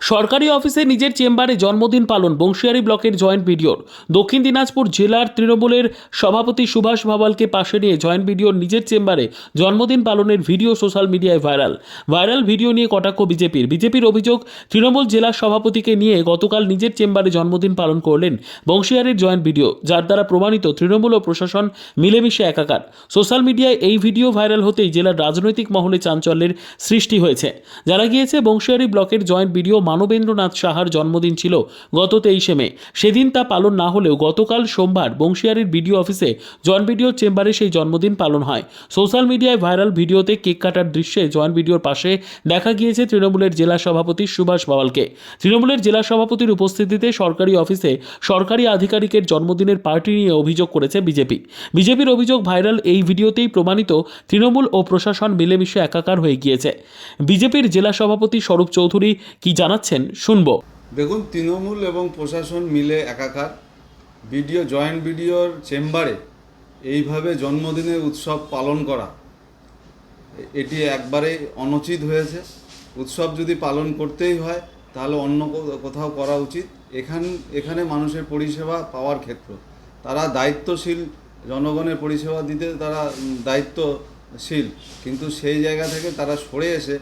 সরকারি অফিসে নিজের চেম্বারে জন্মদিন পালন, বংশিয়ারি ব্লকের জয়েন্ট বিডিওর। দক্ষিণ দিনাজপুর জেলার তৃণমূলের সভাপতি সুভাষ ভাওয়ালকে পাশে নিয়ে জয়েন্ট বিডিওর নিজের চেম্বারে জন্মদিন পালনের ভিডিও সোশ্যাল মিডিয়ায় ভাইরাল। ভাইরাল ভিডিও নিয়ে কটাক্ষ বিজেপির। বিজেপির অভিযোগ, তৃণমূল জেলা সভাপতিকে নিয়ে গতকাল নিজের চেম্বারে জন্মদিন পালন করলেন বংশিয়ারির জয়েন্ট ভিডিও যার দ্বারা প্রমাণিত তৃণমূল ও প্রশাসন মিলেমিশে একাকার। সোশ্যাল মিডিয়ায় এই ভিডিও ভাইরাল হতেই জেলার রাজনৈতিক মহলে চাঞ্চল্যের সৃষ্টি হয়েছে। জানা গিয়েছে, বংশিয়ারি ব্লকের জয়েন্ট ভিডিও মানবেন্দ্রনাথ সাহার জন্মদিন ছিল গত তেইশে মে। সেদিন তা পালন না হলেও গতকাল সোমবার বংশিয়ারির বিডিও অফিসে জয়েন্ট ভিডিওর চেম্বারে সেই জন্মদিন পালন হয়। সোশ্যাল মিডিয়ায় ভাইরাল ভিডিওতে কেক কাটার দৃশ্যে জয়েন্ট ভিডিওর পাশে দেখা গিয়েছে তৃণমূলের জেলা সভাপতি সুভাষ বাওয়ালকে তৃণমূলের জেলা সভাপতির উপস্থিতিতে সরকারি অফিসে সরকারি আধিকারিকের জন্মদিনের পার্টি নিয়ে অভিযোগ করেছে বিজেপি। বিজেপির অভিযোগ ভাইরাল এই ভিডিওতেই প্রমাণিত তৃণমূল ও প্রশাসন মিলেমিশে একাকার হয়ে গিয়েছে। বিজেপির জেলা সভাপতি স্বরূপ চৌধুরী কি জানাচ্ছেন শুনব। দেখুন, তৃণমূল এবং প্রশাসন মিলে একাকার। বিডিও, জয়েন্ট বিডিওর চেম্বারে এইভাবে জন্মদিনের উৎসব পালন করা, এটি একবারে অনুচিত হয়েছে। উৎসব যদি পালন করতেই হয়, তাহলে অন্য কোথাও করা উচিত। এখান, এখানে মানুষের পরিষেবা পাওয়ার ক্ষেত্র। তারা দায়িত্বশীল, জনগণের পরিষেবা দিতে তারা দায়িত্বশীল। কিন্তু সেই জায়গা থেকে তারা সরে এসে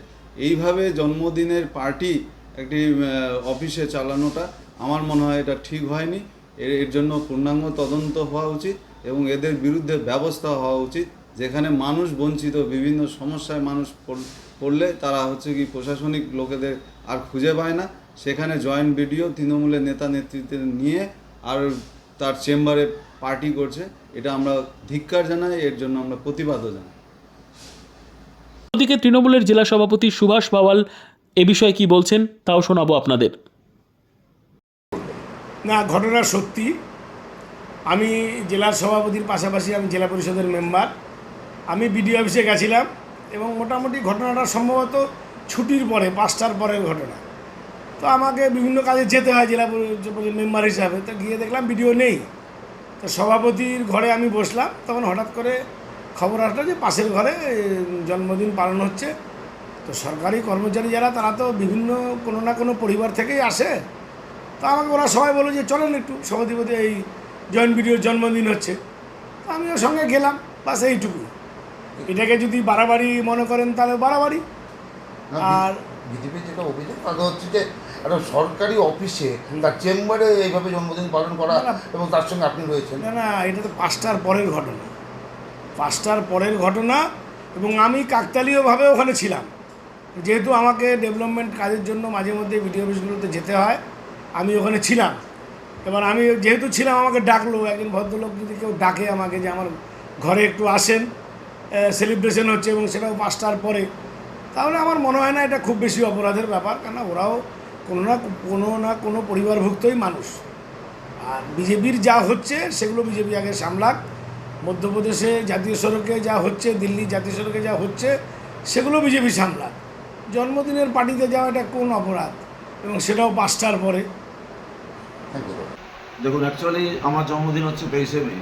এইভাবে জন্মদিনের পার্টি একটি অফিসে চালানোটা আমার মনে হয় এটা ঠিক হয়নি। এর জন্য পূর্ণাঙ্গ তদন্ত হওয়া উচিত এবং এদের বিরুদ্ধে ব্যবস্থা হওয়া উচিত, যেখানে মানুষ বঞ্চিত, বিভিন্ন সমস্যায় মানুষ পড়লে তারা হচ্ছে কি প্রশাসনিক লোকেদের আর খুঁজে পায় না। সেখানে জয়েন্ট বিডিও, তৃণমূলের নেতা নেতৃত্বে নিয়ে আর তার চেম্বারে পার্টি করছে, এটা আমরা ধিক্কার জানাই, এর জন্য আমরা প্রতিবাদও জানাই। ওদিকে তৃণমূলের জেলা সভাপতি সুভাষ পাওয়াল এ বিষয়ে কি বলছেন, তাও শোনাবো আপনাদের। না, ঘটনা সত্যি। আমি জেলার সভাপতির পাশাপাশি আমি জেলা পরিষদের মেম্বার। আমি বিডিও অফিসে গেছিলাম এবং মোটামুটি ঘটনাটা সম্ভবত ছুটির পরে, পাঁচটার পরের ঘটনা। তো আমাকে বিভিন্ন কাজে যেতে হয় জেলা মেম্বার হিসাবে। তো গিয়ে দেখলাম ভিডিও নেই। তো সভাপতির ঘরে আমি বসলাম। তখন হঠাৎ করে খবর আসলো যে পাশের ঘরে জন্মদিন পালন হচ্ছে। তো সরকারি কর্মচারী যারা তারা তো বিভিন্ন কোনো না কোনো পরিবার থেকেই আসে। তো আমাকে ওরা সবাই বলল যে চলেন একটু সভাধিপতি এই জয়েন্ট ভিডিওর জন্মদিন হচ্ছে। তো আমিও সঙ্গে গেলাম বাস এইটুকু এটাকে যদি বাড়াবাড়ি মনে করেন তাহলে বাড়াবাড়ি। আর বিজেপির যেটা অভিযোগ তাদের হচ্ছে যে একটা সরকারি অফিসে তার চেম্বারে এইভাবে জন্মদিন পালন করা। এবং তার সঙ্গে আপনি রয়েছেন। না না এটা তো পাঁচটার পরের ঘটনা। পাঁচটার পরের ঘটনা এবং আমি কাকতালীয়ভাবে ওখানে ছিলাম। যেহেতু আমাকে ডেভেলপমেন্ট কাজের জন্য মাঝে মধ্যে ভিডিও অফিসগুলোতে যেতে হয়, আমি ওখানে ছিলাম। এবার আমি যেহেতু ছিলাম, আমাকে ডাকলো, একজন ভদ্রলোক যদি কেউ ডাকে আমাকে যে আমার ঘরে একটু আসেন সেলিব্রেশন হচ্ছে এবং সেটাও পাঁচটার পরে, তাহলে আমার মনে হয় না এটা খুব বেশি অপরাধের ব্যাপার কেন ওরাও কোনো না কোনো না কোনো পরিবারভুক্তই মানুষ। আর বিজেপির যা হচ্ছে, সেগুলো বিজেপি আগে সামলাক। মধ্যপ্রদেশে জাতীয় সড়কে যা হচ্ছে, দিল্লি জাতীয় সড়কে যা হচ্ছে, সেগুলো বিজেপি সামলাক। জন্মদিনের পার্টিতে যাওয়া এটা কোন অপরাধ? এবং সেটাও পাঁচটার পরে। দেখুন অ্যাকচুয়ালি আমার জন্মদিন হচ্ছে তেইশে মে।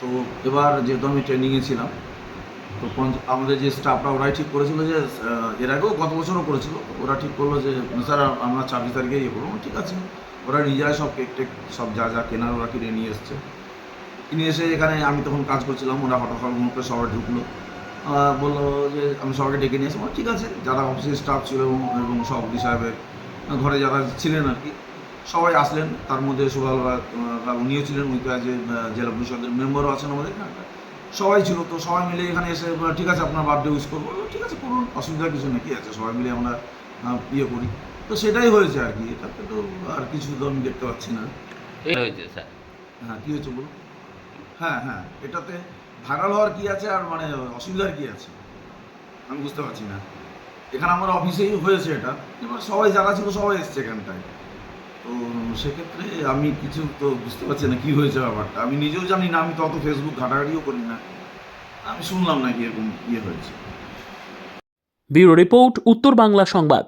তো এবার যেহেতু আমি ট্রেনিংয়ে ছিলাম, তো আমাদের যে স্টাফরা ওরাই ঠিক করেছিল যে এর আগেও গত বছরও করেছিল। ওরা ঠিক করল যে স্যার আমরা ছাব্বিশ তারিখে ইয়ে করব। ঠিক আছে। ওরা নিজেরাই সব কেক টেক, সব যা যা কেনার ওরা কিনে নিয়ে এসছে। কিনে এসে এখানে আমি তখন কাজ করছিলাম। ওরা হঠাৎ হঠাৎ মুখে সবাই ঢুকলো। বলল যে আমি সবাইকে ডেকে নিয়ে আসব। ঠিক আছে। যারা অফিসের স্টাফ ছিল এবং এবং সভাপতি সাহেবের ঘরে যারা ছিলেন আর কি সবাই আসলেন। তার মধ্যে সুভাল উনিও ছিলেন। উনি তো যে জেলা পরিষদের মেম্বারও আছেন আমাদের এখানকার। সবাই ছিল। তো সবাই মিলে এখানে এসে ঠিক আছে আপনার বার্থডে উইশ করব। ঠিক আছে করুন অসুবিধা কিছু নেই। কি আছে? সবাই মিলে আমরা ইয়ে করি। তো সেটাই হয়েছে আর কি। এটাতে তো আর কিছু তো আমি দেখতে পাচ্ছি না। হ্যাঁ কী হয়েছে বলুন? হ্যাঁ হ্যাঁ এটাতে ভাইরাল হওয়ার কী আছে আর মানে অসুবিধার কী আছে? আমি বুঝতে পারছি না। এখানে আমার অফিসেই হয়েছে এটা। এবার সবাই যারা ছিল সবাই এসছে এখানটায়। তো সেক্ষেত্রে আমি কিছু তো বুঝতে পারছি না কী হয়েছে ব্যাপারটা। আমি নিজেও জানি না, আমি তো অত ফেসবুক ঘাটাঘাটিও করি না। আমি শুনলাম না কি এরকম ইয়ে হয়েছে। ব্যুরো রিপোর্ট, উত্তর বাংলা সংবাদ।